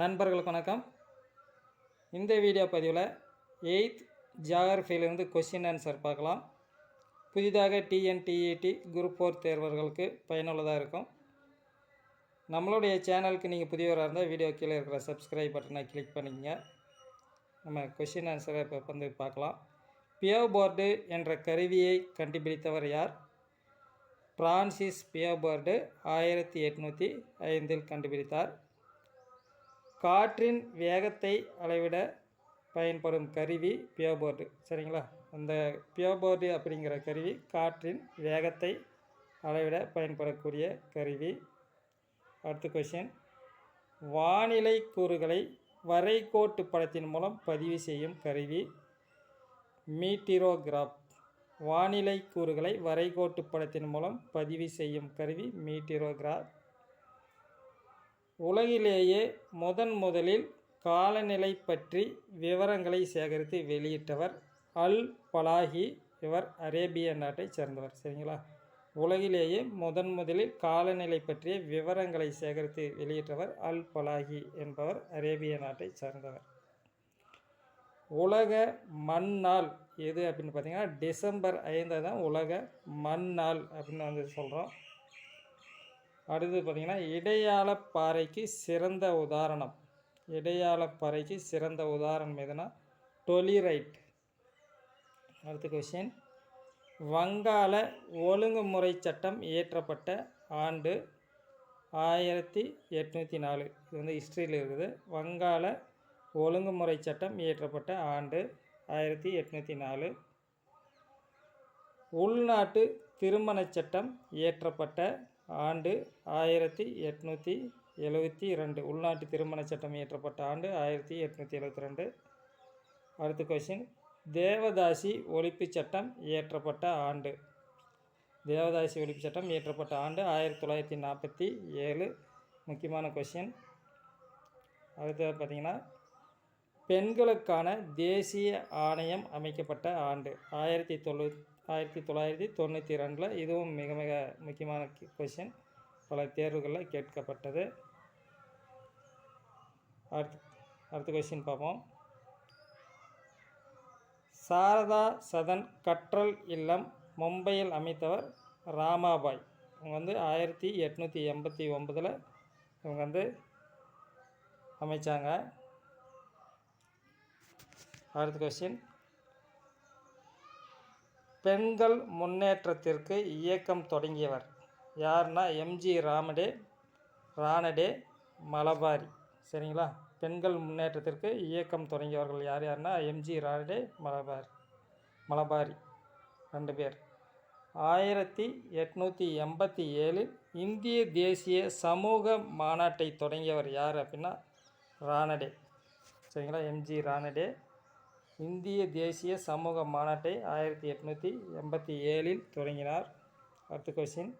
நண்பர்களுக்கு வணக்கம். இந்த வீடியோ பதிவில் எயித் ஜாகிரஃபியிலிருந்து கொஷின் ஆன்சர் பார்க்கலாம். புதிதாக டிஎன்டிஇடி குரூப் ஃபோர் தேர்வர்களுக்கு பயனுள்ளதாக இருக்கும். நம்மளுடைய சேனலுக்கு நீங்கள் புதியவராக இருந்தால் வீடியோ கீழே இருக்கிற சப்ஸ்கிரைப் பட்டனை கிளிக் பண்ணிக்கங்க. நம்ம கொஷின் ஆன்சரை இப்போ வந்து பார்க்கலாம். பியோ போர்டு என்ற கருவியை கண்டுபிடித்தவர் யார்? பிரான்சிஸ் பியோபர்டு ஆயிரத்தி எட்நூற்றி ஐந்தில் கண்டுபிடித்தார். காற்றின் வேகத்தை அளவிட பயன்படும் கருவி பியோபோர்டு சரிங்களா? அந்த பியோபோர்டு அப்படிங்கிற கருவி காற்றின் வேகத்தை அளவிட பயன்படக்கூடிய கருவி. அடுத்த கொஷின் வானிலை கூறுகளை வரைகோட்டு படத்தின் மூலம் பதிவு செய்யும் கருவி மீட்டிரோகிராப். வானிலை கூறுகளை வரைகோட்டு படத்தின் மூலம் பதிவு செய்யும் கருவி மீட்டிரோகிராப். உலகிலேயே முதன் முதலில் காலநிலை பற்றி விவரங்களை சேகரித்து வெளியிட்டவர் அல் பலாஹி. இவர் அரேபிய நாட்டை சேர்ந்தவர். சரிங்களா? உலகிலேயே முதன் முதலில் காலநிலை பற்றிய விவரங்களை சேகரித்து வெளியிட்டவர் அல் பலாஹி என்பவர் அரேபிய நாட்டை சேர்ந்தவர். உலக மண்ணால் எது அப்படின்னு பார்த்தீங்கன்னா டிசம்பர் ஐந்தை தான் உலக மண்ணால் அப்படின்னு வந்து சொல்கிறோம் அடுத்து பார்த்திங்கன்னா இடையாள பாறைக்கு சிறந்த உதாரணம். இடையாள பாறைக்கு சிறந்த உதாரணம் எதுனா டொலிரைட் அடுத்த கொஷின் வங்காள ஒழுங்குமுறை சட்டம் இயற்றப்பட்ட ஆண்டு ஆயிரத்தி எட்நூற்றி நாலு. இது வந்து ஹிஸ்ட்ரியில் இருக்குது. வங்காள ஒழுங்குமுறை சட்டம் இயற்றப்பட்ட ஆண்டு ஆயிரத்தி எட்நூற்றி நாலு. உள்நாட்டு திருமணச் சட்டம் இயற்றப்பட்ட ஆண்டு ஆயிரத்தி எட்நூற்றி எழுபத்தி ரெண்டு. உள்நாட்டு திருமணச் சட்டம் இயற்றப்பட்ட ஆண்டு ஆயிரத்தி எட்நூற்றி எழுபத்தி ரெண்டு. அடுத்த கொஷின் தேவதாசி ஒழிப்பு சட்டம் இயற்றப்பட்ட ஆண்டு. தேவதாசி ஒழிப்பு சட்டம் இயற்றப்பட்ட ஆண்டு ஆயிரத்தி தொள்ளாயிரத்தி நாற்பத்தி ஏழு. முக்கியமான கொஷின் அடுத்தது பார்த்திங்கன்னா பெண்களுக்கான தேசிய ஆணையம் அமைக்கப்பட்ட ஆண்டு ஆயிரத்தி தொண்ணூ ஆயிரத்தி தொள்ளாயிரத்தி தொண்ணூற்றி ரெண்டில் இதுவும் மிக மிக முக்கியமான கொஷின் பல தேர்வுகளில் கேட்கப்பட்டது. அடுத்து அடுத்த கொஷின் பார்ப்போம். சாரதா சதன் கற்றல் இல்லம் மும்பையில் அமைத்தவர் ராமாபாய். இவங்க வந்து ஆயிரத்தி எட்நூற்றி எண்பத்தி ஒம்பதில் இவங்க வந்து அமைச்சாங்க. அடுத்த கொஸ்டின் பெண்கள் முன்னேற்றத்திற்கு இயக்கம் தொடங்கியவர். யார்னா எம்ஜி ராமடே ராணடே மலபாரி. சரிங்களா? பெண்கள் முன்னேற்றத்திற்கு இயக்கம் தொடங்கியவர்கள் யார் யாருன்னா எம்ஜி ராணடே மலபாரி மலபாரி ரெண்டு பேர். ஆயிரத்தி எட்நூற்றி எண்பத்தி ஏழில் இந்திய தேசிய சமூக மாநாட்டை தொடங்கியவர் யார் அப்படின்னா ராணடே. சரிங்களா? எம்ஜி ராணடே இந்திய தேசிய சமூக மாநாட்டை ஆயிரத்தி எட்நூற்றி எண்பத்தி ஏழில் தொடங்கினார். அடுத்த கொஸ்டின்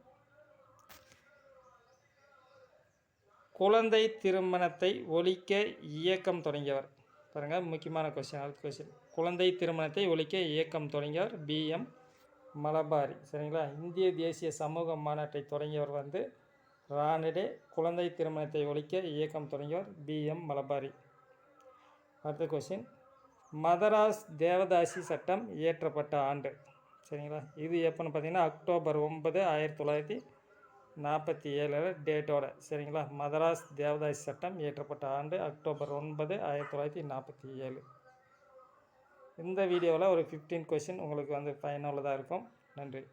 குழந்தை திருமணத்தை ஒழிக்க இயக்கம் தொடங்கியவர். பாருங்கள் முக்கியமான கொஸ்டின் அடுத்த கொஸ்டின் குழந்தை திருமணத்தை ஒழிக்க இயக்கம் தொடங்கியவர் பிஎம் மலபாரி. சரிங்களா? இந்திய தேசிய சமூக மாநாட்டை தொடங்கியவர் வந்து ராணிடே குழந்தை திருமணத்தை ஒழிக்க இயக்கம் தொடங்கியவர் பிஎம் மலபாரி. அடுத்த கொஸ்டின் மதராஸ் தேவதாசி சட்டம் இயற்றப்பட்ட ஆண்டு. சரிங்களா? இது எப்போன்னு பார்த்தீங்கன்னா அக்டோபர் ஒன்பது ஆயிரத்தி தொள்ளாயிரத்தி நாற்பத்தி ஏழில் டேட்டோட. சரிங்களா? மதராஸ் தேவதாசி சட்டம் இயற்றப்பட்ட ஆண்டு அக்டோபர் ஒன்பது ஆயிரத்தி தொள்ளாயிரத்தி நாற்பத்தி ஏழு. இந்த வீடியோவில் ஒரு ஃபிஃப்டீன் கொஷின் உங்களுக்கு வந்து பயனுள்ளதாக இருக்கும். நன்றி.